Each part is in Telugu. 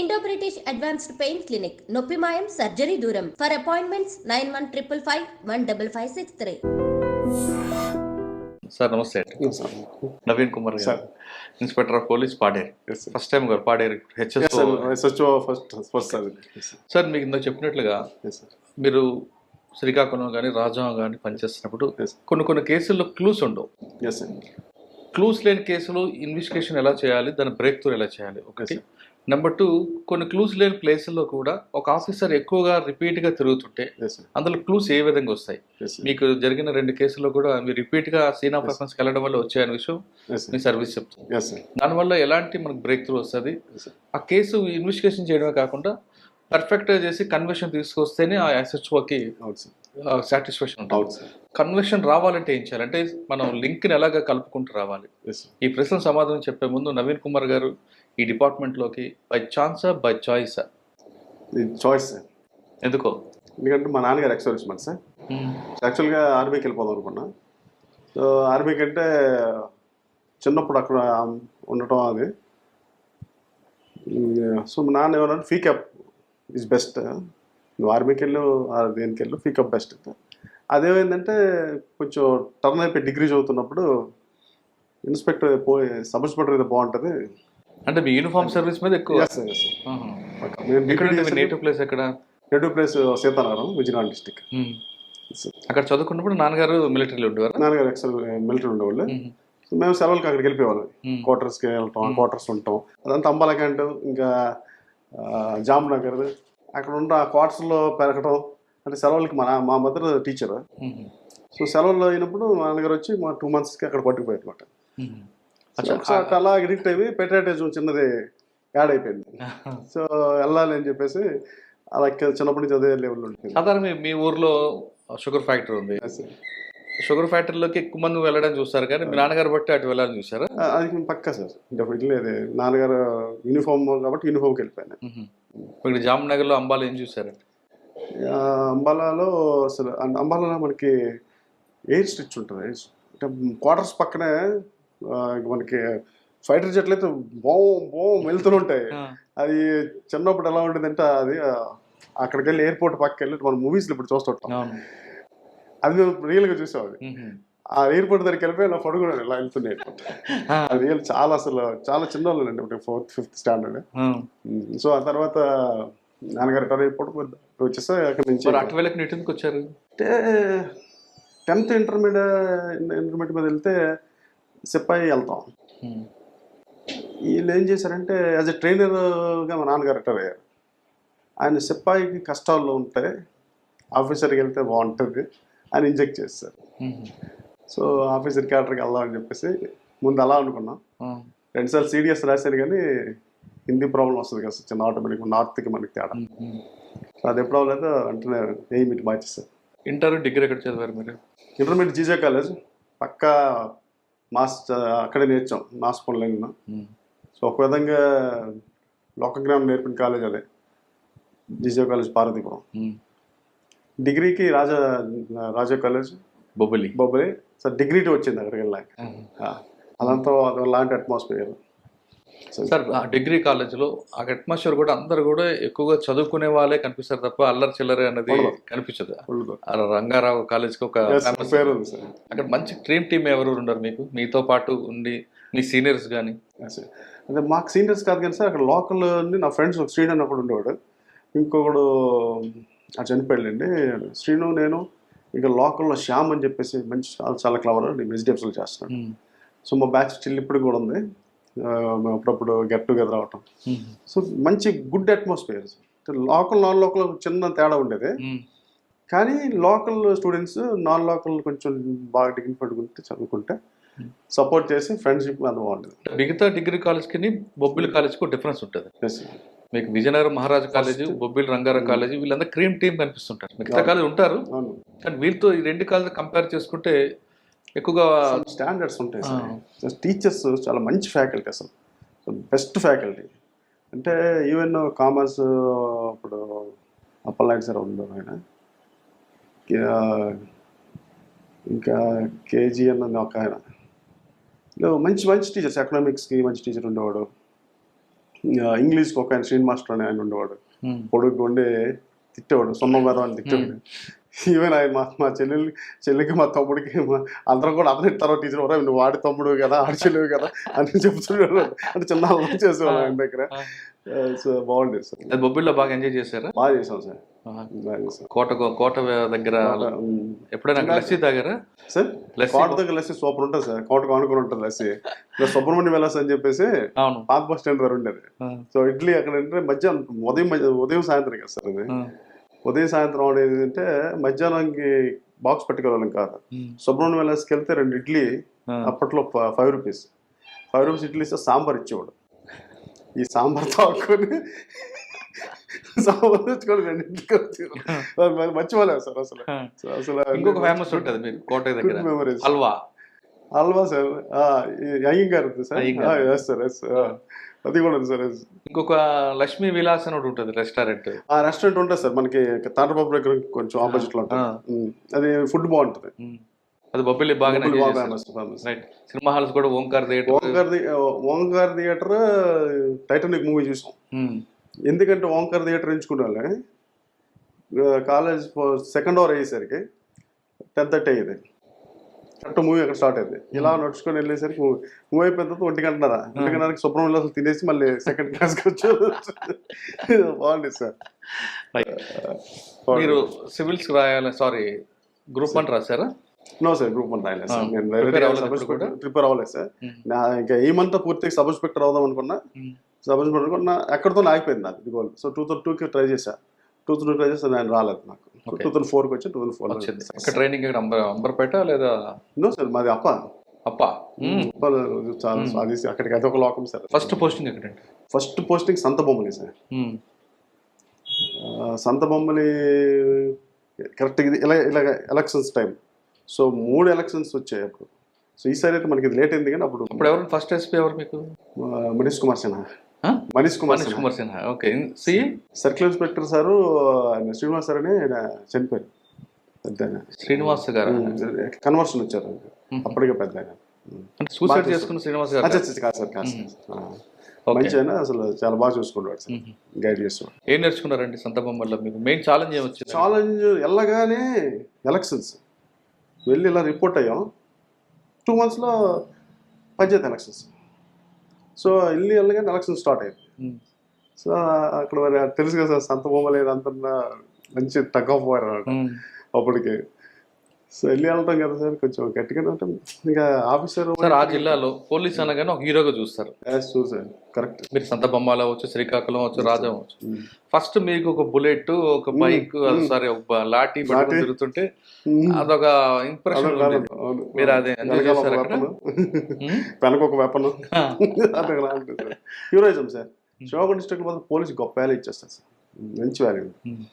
Indo British advanced pain clinic నొప్పి మాయం సర్జరీ దూరం for appointments nine one triple five one double five six three sir నమస్తే Naveen Kumar sir. Inspector of police Paderu first time గారు Paderu HS sir SHO first first sir sir మీకు ఇందాక చెప్పినట్లుగా మీరు శ్రీకాకుళం కానీ రాజాం కానీ పనిచేస్తున్నప్పుడు. కొన్ని కొన్ని కేసుల్లో క్లూస్ ఉండవు. క్లూస్ లేని కేసులు ఇన్వెస్టిగేషన్ ఎలా చేయాలి? దాని బ్రేక్ త్రూ ఎలా చేయాలి? ఒకటి. నెంబర్ టూ కొన్ని క్లూస్ లేని ప్లేసుల్లో కూడా ఒక ఆఫీసర్ ఎక్కువగా రిపీట్గా తిరుగుతుంటే అందులో క్లూస్ ఏ విధంగా వస్తాయి? మీకు జరిగిన రెండు కేసుల్లో కూడా మీరు రిపీట్గా సీన్ ఆఫ్ రెఫరెన్స్కి వెళ్ళడం వల్ల వచ్చాయనే విషయం మీ సార్ సర్వీస్ సార్ దానివల్ల ఎలాంటి మనకు బ్రేక్ త్రూ వస్తుంది ఆ కేసు ఇన్వెస్టిగేషన్ చేయడమే కాకుండా పర్ఫెక్ట్గా చేసి కన్వెషన్ తీసుకొస్తేనే ఆ సార్ సాటిస్ఫాక్షన్ ఉంటుంది. కన్వెషన్ రావాలంటే ఏం చేయాలి? అంటే మనం లింక్ని ఎలాగ కలుపుకుంటూ రావాలి? ఈ ప్రశ్న సమాధానం చెప్పే ముందు నవీన్ కుమార్ గారు ఈ డిపార్ట్మెంట్లోకి బై ఛాన్సా బై చాయిసా చాయిస్ సార్. ఎందుకో? ఎందుకంటే మా నాన్నగారు ఎక్స్ సర్వీస్మెన్ సార్. యాక్చువల్గా ఆర్మీకి వెళ్ళిపోదాం అనుకున్నా. సో ఆర్మీకి అంటే చిన్నప్పుడు అక్కడ ఉండటం అది. సో మా నాన్న ఏమన్నా ఫీకప్ ఈజ్ బెస్ట్ నువ్వు ఆర్మీకి వెళ్ళు దేనికి వెళ్ళు ఫీకప్ బెస్ట్ అదేమైందంటే కొంచెం టర్న్ అయిపోయి డిగ్రీ చదువుతున్నప్పుడు ఇన్స్పెక్టర్ పోయి సబ్ ఇన్స్పెక్టర్ అయితే బాగుంటుంది. అంటే మీ యూనిఫామ్ సర్వీస్ మీద ఎక్కువ? డిగ్రీ నేటివ్ ప్లేస్ ఎక్కడ? Native place Sitanagaram Vizianagaram district మ్మ్. అక్కడ చదువుకున్నప్పుడు నాన్నగారు మిలిటరీలో ఉండేవారా? నాన్నగారు ఎక్సల్ మిలిటరీ ఉండేవాళ్ళు. మ్మ్. సెలవులకి అక్కడికి వెళ్ళిపోయేవాళ్ళం. మ్మ్. క్వార్టర్స్కి వెళ్ళటం క్వార్టర్స్ ఉంటాం. అదంతా అంబాల క్యాంట్ ఇంకా ఆ, జామ్నగర్. అక్కడ ఉన్న ఆ క్వార్టర్స్లో పెరగటం. అంటే సెలవులకి మా నా- మా మదర్ టీచర్. సో సెలవుల్లో అయినప్పుడు మా నాన్నగారు వచ్చి మా టూ మంత్స్కి అక్కడ పట్టుకుపోయారు అనమాట. సో అట్లా అలా ఎడిక్ట్ అయిపోయి పెట్రాటిజం చిన్నది యాడ్ అయిపోయింది. సో వెళ్ళాలి అని చెప్పేసి అలా చిన్నప్పటి నుంచి అదే లెవెల్ ఉంటుంది సాధారణ మీ- ఊర్లో షుగర్ ఫ్యాక్టరీ ఉంది. షుగర్ ఫ్యాక్టరీలోకి ఎక్కువ మంది వెళ్ళడం చూస్తారు కానీ మీ నాన్నగారు బట్టి అటు వెళ్ళాలని చూసారా? అది పక్కా సార్ డెఫినెట్లీ అదే నాన్నగారు యూనిఫామ్ కాబట్టి యూనిఫామ్కి వెళ్ళిపోయాను. ఇక్కడ జామ్నగర్లో అంబాలు ఏం చూసారు? అంబాలాలో అసలు అంబాలాలో మనకి ఎయిర్ స్టిచ్ ఉంటుంది. అంటే క్వార్టర్స్ పక్కనే మనకి ఫైటర్ జెట్లు అయితే బో బో వెళ్తూనే ఉంటాయి. అది చిన్నప్పుడు ఎలా ఉండేదంటే అది అక్కడికి వెళ్ళి ఎయిర్పోర్ట్ పక్కకి వెళ్ళి మన మూవీస్లో ఇప్పుడు చూస్తుంటాం. అది మేము రియల్గా చూసాం అది. ఆ ఎయిర్పోర్ట్ దగ్గరికి వెళ్ళిపోయి ఇలా పడుకున్నాను ఇలా వెళ్తున్నాయి ఆ. అది రియల్ చాలా అసలు చాలా చిన్న వాళ్ళండి ఒకటి ఫోర్త్ ఫిఫ్త్ స్టాండర్డ్. సో ఆ తర్వాత నాన్నగారు రిటైర్ అయిపోవడం వచ్చేస్తే అక్కడి నుంచి మరి అటు వెళ్ళకి ఇటు ఎందుకు వచ్చారు? అంటే టెన్త్ ఇంటర్మీడియట్ ఇంటర్మీడియట్ మీద వెళ్తే సిపాయి వెళ్తాం. వీళ్ళు ఏం చేశారంటే యాజ్ ఎ ట్రైనర్గా మా నాన్నగారు రిటైర్ అయ్యారు ఆయన సిపాయికి కష్టాల్లో ఉంటే ఆఫీసర్కి వెళ్తే బాగుంటుంది అని ఇంజెక్ట్ చేస్తారు. సో ఆఫీసర్ క్యాటర్కి వెళ్దామని చెప్పేసి ముందు అలా అనుకున్నాం. రెండుసార్లు సీరియస్ రాశాను కానీ హిందీ ప్రాబ్లం వస్తుంది కదా చిన్న ఆటోమేటిక్ నార్త్కి మనకి తేడా. సో అది ఎప్పుడు అవ్వలేదు వెంటనే ఎయిమ్ ఇటు మార్చేస్తారు ఇంటర్ డిగ్రీ ఎక్కడ చదివారు మీరు ఇంటర్మీడియట్ జీజే కాలేజ్ పక్కా మాస్ అక్కడే నేర్చాం మాస్ పనులైన. సో ఒక విధంగా లోకగ్రామం నేర్పిన కాలేజ్ అదే జీజే కాలేజ్ పార్వతీపురం. డిగ్రీకి రాజా రాజా కాలేజ్? బొబ్బిలి. బొబ్బరి సో డిగ్రీ టు వచ్చింది అక్కడికి వెళ్ళాక. అదంతా అలాంటి అట్మాస్ఫియర్ సార్. ఆ డిగ్రీ కాలేజీలో ఆ అట్మాస్ఫియర్ కూడా అందరు కూడా ఎక్కువగా చదువుకునే వాళ్ళే కనిపిస్తారు తప్ప అల్లరి చిల్లరి ఉండదు. కనిపించదు. రంగారావు కాలేజ్కి ఒక పేరు అక్కడ మంచి డ్రీమ్ టీమ్ ఎవరు ఉన్నారు మీకు? మీతో పాటు ఉండి మీ సీనియర్స్ కానీ. అంటే మాకు సీనియర్స్ కాదు కానీ సార్ అక్కడ లోకల్ నా ఫ్రెండ్స్ ఒక శ్రీను అన్నప్పుడు ఉండేవాడు. ఇంకొకడు ఆ చనిపోయాడండి. శ్రీను నేను ఇంకా లోకల్లో శ్యామ్ అని చెప్పేసి మంచి చాలా చాలా క్లవర్ వెజిటేబుల్స్ చేస్తున్నాడు సో మా బ్యాచ్ చిల్లి ఇప్పుడు కూడా ఉంది. అప్పుడప్పుడు గెట్ టుగెదర్ అవటం సో మంచి good atmosphere local non local చిన్న తేడా ఉండేది. కానీ లోకల్ స్టూడెంట్స్ నాన్ లోకల్ కొంచెం బాగా డిగ్రీ పట్టుకుంటే చదువుకుంటే సపోర్ట్ చేసి ఫ్రెండ్షిప్ అది బాగుంటుంది మిగతా డిగ్రీ కాలేజ్కి బొబ్బిలి కాలేజ్కి డిఫరెన్స్ ఉంటుంది. మీకు విజయనగరం మహారాజా కాలేజ్ బొబ్బిలి రంగారావు కాలేజ్ వీళ్ళందరూ క్రీమ్ టీమ్ కనిపిస్తుంటారు. మిగతా. కాలేజ్ ఉంటారు. కానీ వీళ్ళతో ఈ రెండు కాలేజ్ కంపేర్ చేసుకుంటే ఎక్కువగా స్టాండర్డ్స్ ఉంటాయి. సార్. టీచర్స్ చాలా మంచి ఫ్యాకల్టీ అసలు. బెస్ట్ ఫ్యాకల్టీ అంటే ఈవెన్ కామర్స్ ఇప్పుడు అప్పలనాయుడు సార్ ఉన్నారు ఆయన. ఇంకా కేజీ అన్న ఒక ఆయన. మంచి మంచి టీచర్స్ ఎకనామిక్స్కి మంచి టీచర్ ఉండేవాడు. ఇంగ్లీష్కి ఒక ఆయన శ్రీని మాస్టర్ అని ఆయన ఉండేవాడు. పొడుగు ఉండి తిట్టేవాడు మేరం అని తిట్టేవాడు. ఈవెన్ ఆయన మా మా చెల్లెలు చెల్లికి మా తమ్ముడికి అందరం కూడా అతని తర్వాత టీచర్ కూడా నువ్వు వాడి తమ్ముడు కదా ఆడి చెల్లివి కదా అని చెప్తున్నాడు అంటే చిన్న చేసేవాడు ఆయన దగ్గర. సో బాగుండేది సార్. అది బొబ్బిల్లో బాగా ఎంజాయ్ చేశారా? బాగా చేసాం సార్. కోట కోట దగ్గర. ఎప్పుడైనా లస్సీ తాగారా? సార్ కోట దగ్గర లస్సీ సూపర్ ఉంటుంది సార్. కోటకు ఆనుకుని ఉంటుంది లస్సీ. సుబ్రహ్మణ్యం వెలాస్ అని చెప్పేసి పాత బస్ స్టాండ్ దగ్గర ఉండేది. సో ఇడ్లీ అక్కడ అంటే మధ్యాహ్నం ఉదయం ఉదయం సాయంత్రం కదా సార్ అది. ఉదయం సాయంత్రం అంటే మధ్యాహ్నానికి బాక్స్ పట్టుకెళ్ళాలి కాదు. సుబ్రహ్మణ్యం వెలాస్కి వెళ్తే రెండు ఇడ్లీ. అప్పట్లో five rupees five rupees idli ఇస్తే సాంబార్ ఇచ్చేవాడు. ఈ సాంబార్ తాక్కుని సాంబార్ తెచ్చుకొని రెండు ఇడ్లీ మర్చిపోలేదు సార్ అసలు? అసలు ఇంకొక ఫేమస్ ఉంటుంది మీరు కోట దగ్గర. మెమరీస్ హల్వా. హల్వా సార్. అయ్యం గారు ఉంది sir? Iyengar. Yes sir yes అది కూడా ఉంది సార్. ఇంకొక లక్ష్మీ విలాస్ అని ఒకటి ఉంటుంది రెస్టారెంట్. ఆ రెస్టారెంట్ ఉంటుంది సార్ మనకి తాండ్రబాబు దగ్గర కొంచెం ఆపోజిట్లో ఉంటుంది. అది ఫుడ్ బాగుంటుంది. అది బొబ్బిలి బాగా. రైట్ సినిమా హాల్స్ కూడా Omkar theatre. Omkar Omkar theatre Titanic movie చూసాం. ఎందుకంటే ఓంకార్ థియేటర్ ఎంచుకున్నాళ్ళే కాలేజ్ సెకండ్ అవర్ అయ్యేసరికి టెన్ థర్టీ అయ్యేది. కరెక్ట్ మూవీ అక్కడ స్టార్ట్ అయింది. ఇలా నడుచుకొని వెళ్ళేసరికి మూవీ అయిపోయిన తర్వాత ఒంటి గంటన్నర ఒంటి గంటకి సుబ్రహ్మణ్యం అసలు తినేసి మళ్ళీ సెకండ్ క్లాస్కి వచ్చారు బాగుంది సార్. మీరు సివిల్స్ రాయాలి సారీ గ్రూప్ వన్ రాశారా? నో సార్ గ్రూప్ వన్ రాయలేదు సార్. ఆ, నేను prepare అవ్వలేదు? Prepare sir. ఉమ్. నా ఇంకా ఈ మంత్ పూర్తిగా సబ్ ఇన్స్పెక్టర్ అవుదాం అనుకున్నా. సబ్ ఇన్స్పెక్టర్ అనుకున్నా ఎక్కడితో ఆగిపోయింది నాకు గోల్ సో టూ థౌసండ్ టూకి ట్రై చేశా. టూ థౌసండ్ ట్రై చేస్తే నేను రాలేదు నాకు. టూ థౌసండ్ ఫోర్కి వచ్చి టూ థౌసండ్ ఫోర్ వచ్చింది. ట్రైనింగ్ ఇక్కడ అంబర్ అంబర్పేట లేదా? నో సార్ మాది అప్ప. అప్ప. చాలా అది అక్కడికి అది ఒక లోకం సార్. ఫస్ట్ పోస్టింగ్ ఎక్కడండి? First posting Santhabommali sir. Santhabommali correct ఇది ఇలా ఇలాగ ఎలక్షన్స్ టైం సో మూడు ఎలక్షన్స్ వచ్చాయి అప్పుడు. సో ఈసారి అయితే మనకి ఇది లేట్ అయింది కానీ అప్పుడు ఇప్పుడు ఎవరు ఫస్ట్ ఎస్పీ ఎవరు మీకు? Manish Kumar Sinha? Manish Kumar Manish Kumar Sinha. Okay. C? Circle inspector sir Srinivas sir అని ఆయన చనిపోయారు. పెద్ద శ్రీనివాస్ గారు? కన్వర్షన్ వచ్చారు. అప్పటికే పెద్ద అంటే సూసైడ్ చేసుకున్న శ్రీనివాస్ గారు కాదు? సార్ కాదు మంచి ఆయన అసలు చాలా బాగా చూసుకునేవాడు సార్. గైడ్ చేసేవాడు. ఏం నేర్చుకున్నారండి సంత బొమ్మల్లో మీకు? మెయిన్ ఛాలెంజ్ ఏమొచ్చింది ఛాలెంజ్ వెళ్ళగానే ఎలక్షన్స్. వెళ్ళి ఇలా రిపోర్ట్ అయ్యాం. టూ మంత్స్లో పంచాయతీ ఎలక్షన్స్. సో వెళ్ళి వెళ్ళగానే ఎలక్షన్ స్టార్ట్ అయింది. సో అక్కడ మరి తెలుసు కదా సార్ సంత బొమ్మలేదు అంత మంచి టగ్ ఆఫ్ వార్. అప్పటికి సో వెళ్ళి వెళ్తాం కదా సార్ కొంచెం గట్టిగానే ఉంటాం. ఇంకా ఆఫీసర్ సార్ ఆ జిల్లాలో పోలీస్ అనగానే ఒక హీరోగా చూస్తారు. చూసాను కరెక్ట్ మీరు సంత బొమ్మాల అవచ్చు శ్రీకాకుళం అవచ్చు రాజం అవచ్చు ఫస్ట్ మీకు ఒక బుల్లెట్ ఒక బైక్ సారీ ఒక లాఠీ పట్టుకొని లాఠీ. తిరుగుతుంటే అదొక ఇంప్రెషన్ మీరు అదే ఎంజాయ్? వెనక ఒక weapon. Heroism sir Shivgarh district police గొప్ప వాల్యూ ఇచ్చేస్తారు సార్ మంచి ఉమ్.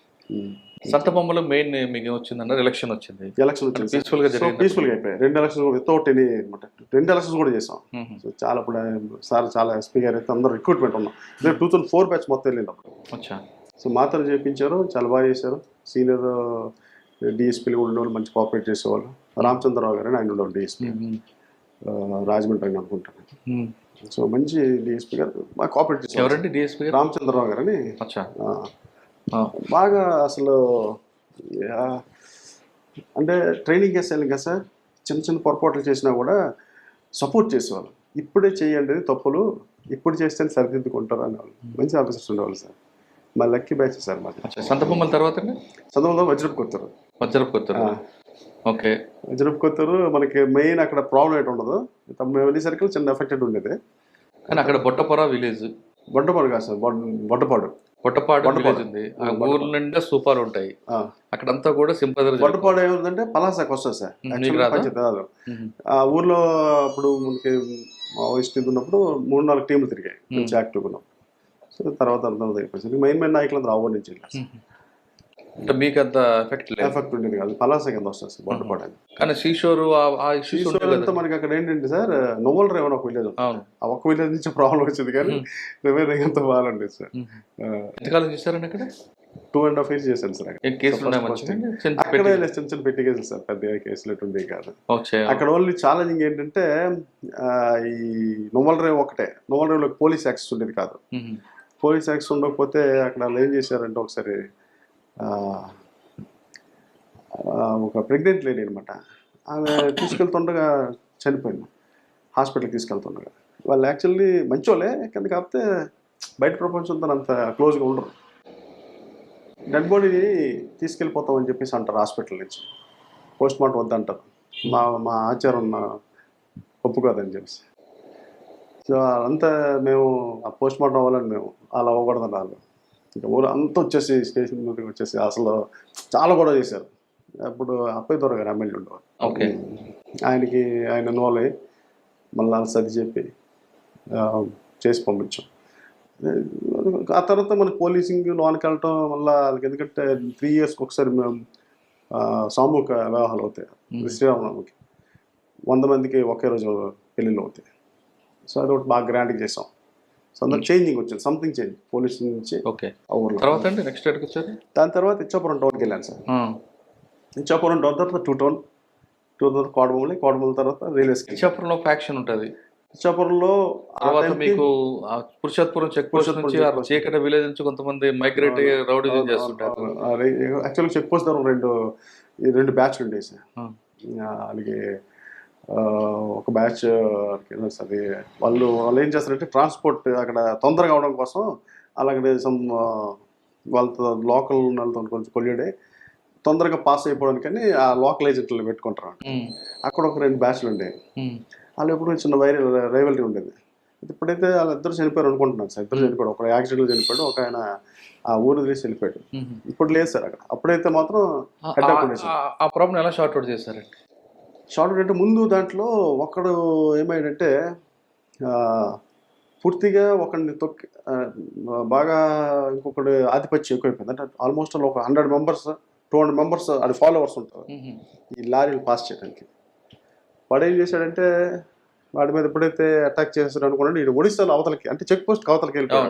సంత బొమ్మలో మెయిన్ మీకు ఏమొచ్చిందన్నారు ఎలక్షన్ వచ్చింది. ఎలక్షన్ వచ్చింది Peaceful గా జరిగిందా? పీస్ఫుల్గా అయిపోయాయి. రెండు ఎలక్షన్స్ కూడా వితౌట్ ఎనీ అనమాట రెండు ఎలక్షన్స్ కూడా చేసాం. సో చాలా ఇప్పుడు సార్ చాలా ఎస్పీ గారు అయితే అందరూ రిక్రూట్మెంట్ ఉన్నాం. ఇదే టూ థౌసండ్ ఫోర్ బ్యాచ్ మొత్తం వెళ్ళింది అప్పుడు సో మాత్రం చేయించారు చాలా బాగా చేశారు. సీనియర్ డిఎస్పీలు కూడా ఉండేవాళ్ళు మంచి కోఆపరేట్ చేసేవాళ్ళు. రామచంద్రరావు గారు ఆయన ఉండేవాళ్ళు డిఎస్పీ. రాజమండ్రి అని అనుకుంటాను. సో మంచి డిఎస్పీ గారు బాగా కోఆపరేట్ చేసేవారు ఎవరండి డిఎస్పీ రామచంద్రరావు గారు అని. బాగా అసలు అంటే ట్రైనింగ్ చేసేయాలి కదా సార్. చిన్న చిన్న పొరపాట్లు చేసినా కూడా సపోర్ట్ చేసేవాళ్ళు. ఇప్పుడే చేయండి తప్పులు. ఇప్పుడు చేస్తే సరిదిద్దుకుంటారు అనేవాళ్ళు మంచి ఆఫీసర్స్ ఉండేవాళ్ళు సార్. మా లక్కీ బ్యాచ్ సార్ మాది. అచ్చా సంత బొమ్మల తర్వాత చదువులో వజ్రపు కొత్తారు వజ్రపు కొత్తూరు ఓకే. వజ్రపు కొత్తారు మనకి మెయిన్ అక్కడ ప్రాబ్లం ఏంటి ఉండదు. మేము వెళ్ళేసరికి చిన్న ఎఫెక్టెడ్ ఉండేది. కానీ అక్కడ బొట్టపొర విలేజ్ బొడ్డపాడు కాదు సార్. బొట్టపాడు. బొట్టపాడు. విలేజ్ ఉంది. ఆ ఊరు నిండా సూపాలు ఉంటాయి. అక్కడంతా కూడా సింపదర్ బొడ్డపాడు ఏముందంటే పలాసాకి వస్తుంది సార్. ఆ ఊర్లో అప్పుడు మనకి మావోయిస్ట్ ఇది ఉన్నప్పుడు మూడు నాలుగు టీంలు తిరిగాయి. మంచి యాక్టివ్గా ఉన్నాం. సో తర్వాత అర్థం అయిపోయింది మెయిన్ మెయిన్ నాయకులందరూ ఆవు నుంచి అంటే మీకు అంత ఎఫెక్ట్ లేదు. ఎఫెక్ట్ ఉండేది కాదు. పలాస కింద వస్తుంది సార్ అని కానీ ఉంటాయి అంతా మనకి అక్కడ ఏంటంటే సార్ నొవ్వల రేవన్ ఒక విలేజ్ ఆ ఒక్క విలేజ్ నుంచి ప్రాబ్లం వచ్చింది కానీ రిమైనింగ్ అంతా బాగుండేది సార్. ఎంతకాలం చూసారండి అక్కడ? టూ అండ్ హాఫ్ ఇయర్స్ చేశాను సార్ అక్కడ. చిన్న చిన్న పెట్టి కేసులు సార్ పెద్ద కేసులు ఎటువంటి కాదు. అక్కడ ఓన్లీ ఛాలెంజింగ్ ఏంటంటే ఈ నోవల్ రేవ్ ఒకటే. నోవల్ రేవ్లో పోలీస్ యాక్సెస్ ఉండేది కాదు. పోలీస్ యాక్సెస్ ఉండకపోతే అక్కడ వాళ్ళు ఏం చేశారంటే ఒకసారి ఒక ప్రెగ్నెంట్ లేడీ అనమాట ఆమె తీసుకెళ్తుండగా చనిపోయింది. హాస్పిటల్కి తీసుకెళ్తుండగా. వాళ్ళు యాక్చువల్లీ మంచోళ్ళే కానీ కాకపోతే బయట ప్రపంచంతో అంత క్లోజ్గా ఉండరు. డెడ్ బాడీని తీసుకెళ్ళిపోతామని చెప్పేసి అంటారు హాస్పిటల్ నుంచి. పోస్ట్ మార్టం వద్దంటారు. మా మా ఆచారం ఒప్పుకోదని చెప్పేసి. సో అంతా మేము ఆ పోస్ట్ మార్టం అవ్వాలని మేము అలా అవ్వకూడదని వాళ్ళు ఇంకా ఊరు అంతా వచ్చేసి స్టేషన్ మీదకి వచ్చేసి అసలు చాలా కూడా చేశారు. అప్పుడు అప్పయ్య దొర గారు ఎమ్మెల్యే ఉండేవారు ఓకే. ఆయనకి ఆయన అయ్యి మళ్ళీ సర్ది చెప్పి చేసి పంపించాం. ఆ తర్వాత మన పోలీసింగ్ లోనికి వెళ్ళటం మళ్ళీ వాళ్ళకి ఎందుకంటే త్రీ ఇయర్స్కి ఒకసారి మేము సామూహిక వివాహాలు అవుతాయి. శ్రీరామనవమికి. వంద మందికి ఒకే రోజు పెళ్ళిళ్ళు అవుతాయి. సో అది ఒకటి బాగా గ్రాండ్గా చేసాం. సో అందులో చేంజింగ్ వచ్చింది సంథింగ్ చేంజ్ పోలీస్ నుంచి ఓకే తర్వాత అండి నెక్స్ట్ ఎక్కడికి వచ్చారు దాని తర్వాత ఇచ్చాపురం టౌన్కి వెళ్ళాను సార్. ఆ. ఇచ్చాపురం టౌన్ తర్వాత టూ టౌన్ టూ తర్వాత కోడమూలి కోడమూలి తర్వాత రైల్వేస్కి ఇచ్చాపురంలో ఫ్యాక్షన్ ఉంటుంది. ఇచ్చాపురంలో తర్వాత మీకు పురుషోత్పురం చెక్ పోస్ట్ నుంచి. చీకటి విలేజ్ నుంచి కొంతమంది మైగ్రేట్ అయ్యి రౌడీజం చేస్తుంటారు. యాక్చువల్గా చెక్ పోస్ట్ దగ్గర రెండు ఈ రెండు బ్యాచ్లు ఉండేవి సార్. ఆ. అలాగే ఒక బ్యాచ్ అది వాళ్ళు వాళ్ళు ఏం చేస్తారంటే ట్రాన్స్పోర్ట్ అక్కడ తొందరగా అవడం కోసం అలాగే సమ్ వాళ్ళతో లోకల్ వాళ్ళతో కొంచెం కొల్లుడే తొందరగా పాస్ అయిపోవడానికని ఆ లోకల్ ఏజెంట్లు పెట్టుకుంటారు అక్కడ ఒక రెండు బ్యాచ్లు ఉండేవి వాళ్ళు ఎప్పుడు చిన్న వైరల్ రైవల్టీ ఉండేది. ఇప్పుడైతే వాళ్ళిద్దరు చనిపోయారు అనుకుంటున్నాను సార్. ఇద్దరు చనిపోయాడు ఒక యాక్సిడెంట్లో చనిపోయాడు. ఒక ఆయన ఆ ఊరు తీసి వెళ్ళిపోయాడు. ఇప్పుడు లేదు సార్ అక్కడ. అప్పుడైతే మాత్రం ఆ- ప్రాబ్లం ఎలా షార్ట్ అవుట్ చేశారండి షార్ట్ అంటే ముందు దాంట్లో ఒకడు ఆ, పూర్తిగా ఒకడిని తొక్కి బాగా ఇంకొకటి ఆధిపత్యం ఎక్కువైపోయింది. అంటే ఆల్మోస్ట్ ఒక hundred members two hundred members అది ఫాలోవర్స్ ఉంటారు. ఈ లారీలు పాస్ చేయడానికి. వాడు ఏం చేశాడంటే వాడి మీద ఎప్పుడైతే అటాక్ చేస్తాడు అనుకున్నాడు ఈడు ఒడిశాలో అవతలకి అంటే చెక్ పోస్ట్ అవతలకి వెళ్ళిపోయాడు.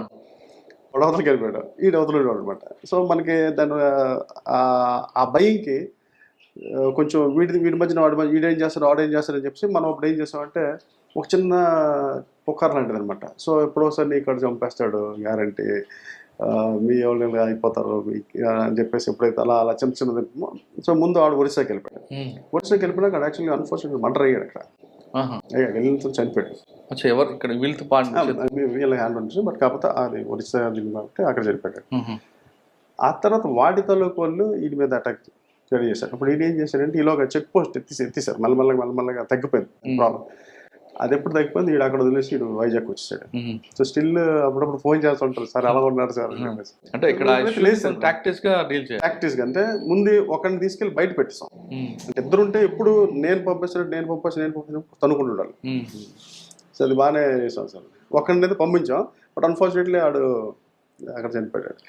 వాడు అవతలకి వెళ్ళిపోయాడు. ఈడు అవతల అనమాట సో మనకి దాని ఆ- భయంకి కొంచెం వీడి వీడి మధ్యన వాడి మధ్య వీడేం చేస్తాడు వాడేం చేస్తాడు అని చెప్పి మనం అప్పుడు ఏం చేసామంటే ఒక చిన్న పుకార్ లాంటిది అనమాట సో ఎప్పుడో ఒకసారి నీ ఇక్కడ చంపేస్తాడు గ్యారంటీ మీ ఎవరు అయిపోతారు మీ- అని చెప్పేసి ఎప్పుడైతే అలా అలా చిన్న చిన్నది సో ముందు వాడు ఒడిశాకి వెళ్ళిపోయాడు. ఉమ్, ఒడిశాకి వెళ్ళిపోయినాక అక్కడ యాక్చువల్లీ అన్ఫార్చునేట్ మర్డర్ అయ్యాడు అక్కడ. వెళ్ళిన చనిపోయాడు. ఎవరు ఇక్కడ వీళ్ళతో వీళ్ళ హ్యాండ్ ఉంటుంది బట్ కాకపోతే అది ఒరిస్సా కాబట్టి అక్కడ చనిపోయాడు ఆ తర్వాత వాడి తాలూకు వాళ్ళు వీడి మీద అటాక్ రెడీ చేశారు. అప్పుడు ఈయన ఏం చేశారంటే ఈలోగా చెక్ పోస్ట్ ఎత్తిసి ఎత్తిసారు మెల్లమెల్లగా మెల్లమెల్లగా తగ్గిపోయింది. ప్రాబ్లం. అది ఎప్పుడు తగ్గిపోయింది? ఈడు అక్కడ వదిలేసి ఈడు వైజాగ్ వచ్చేసాడు. సో స్టిల్ అప్పుడప్పుడు ఫోన్ చేస్తుంటారు సార్ అలా ఉన్నారు సార్. అంటే ఇక్కడ లేదు సార్. ప్రాక్టీస్గా డీల్ ప్రాక్టీస్ అంటే ముందు ఒకరిని తీసుకెళ్ళి బయట పెట్టేసాం ఉమ్, అంటే ఇద్దరు ఉంటే ఎప్పుడు నేను పంపిస్తాను నేను పంపిస్తాను నేను పంపిస్తాను తనుకుంటుండాలి సో అది బాగానే చేసాం సార్. ఒకరిని అయితే పంపించాం. బట్ అన్ఫార్చునేట్లీ ఆడు అక్కడ చనిపోయాడు.